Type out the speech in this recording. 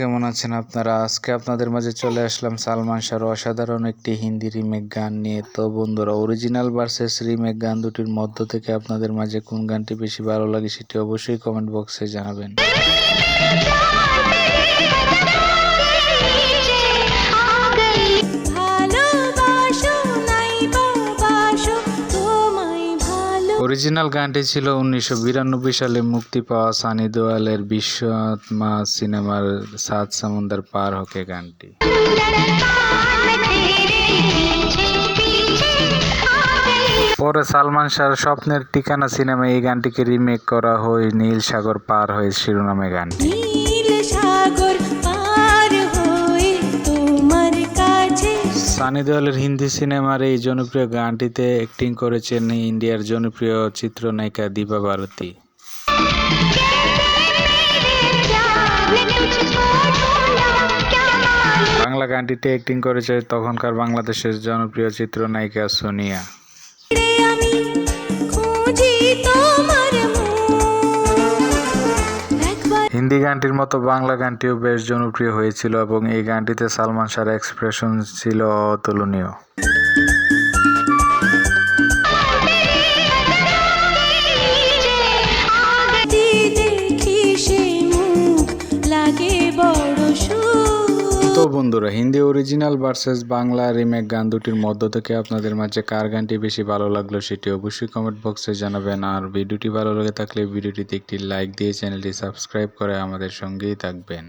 কেমন আছেন আপনারা? আজকে আপনাদের মাঝে চলে আসলাম সালমান শাহর অসাধারণ একটি হিন্দি রিমেক গান নিয়ে। তো বন্ধুরা অরিজিনাল ভার্সেস রিমেক গান দুটির মধ্য থেকে আপনাদের মাঝে কোন গানটি বেশি ভালো লাগে সেটি অবশ্যই কমেন্ট বক্সে জানাবেন। অরিজিনাল গানটি ছিল উনিশশো বিরানব্বই সালে মুক্তি পাওয়া সানি দোয়ালের বিশ্বআত্মা সিনেমার সাত সমুন্দর পার হকে গানটি। পরে সালমান শাহর স্বপ্নের ঠিকানা সিনেমায় এই গানটিকে রিমেক করা হয়, নীল সাগর পার হয়ে শিরোনামে গানটি। সানি দেওয়ালের হিন্দি সিনেমার এই জনপ্রিয় গানটিতে অ্যাক্টিং করেছেন ইন্ডিয়ার জনপ্রিয় চিত্রনায়িকা দীপা ভারতী। বাংলা গানটিতে অ্যাক্টিং করেছে তখনকার বাংলাদেশের জনপ্রিয় চিত্রনায়িকা সোনিয়া। হিন্দি গানটির মতো বাংলা গানটিও বেশ জনপ্রিয় হয়েছিল এবং এই গানটিতে সালমান শাহর এক্সপ্রেশন ছিল অতুলনীয়। তো বন্ধুরা, Hindi original versus Bangla remake গান দুটির মধ্য থেকে আপনাদের মাঝে কার গানটি বেশি ভালো লাগল সেটি অবশ্যই কমেন্ট বক্সে জানাবেন। আর ভিডিওটি ভালো লাগে থাকলে ভিডিওটিতে একটি লাইক দিয়ে চ্যানেলটি সাবস্ক্রাইব করে আমাদের সঙ্গেই থাকবেন।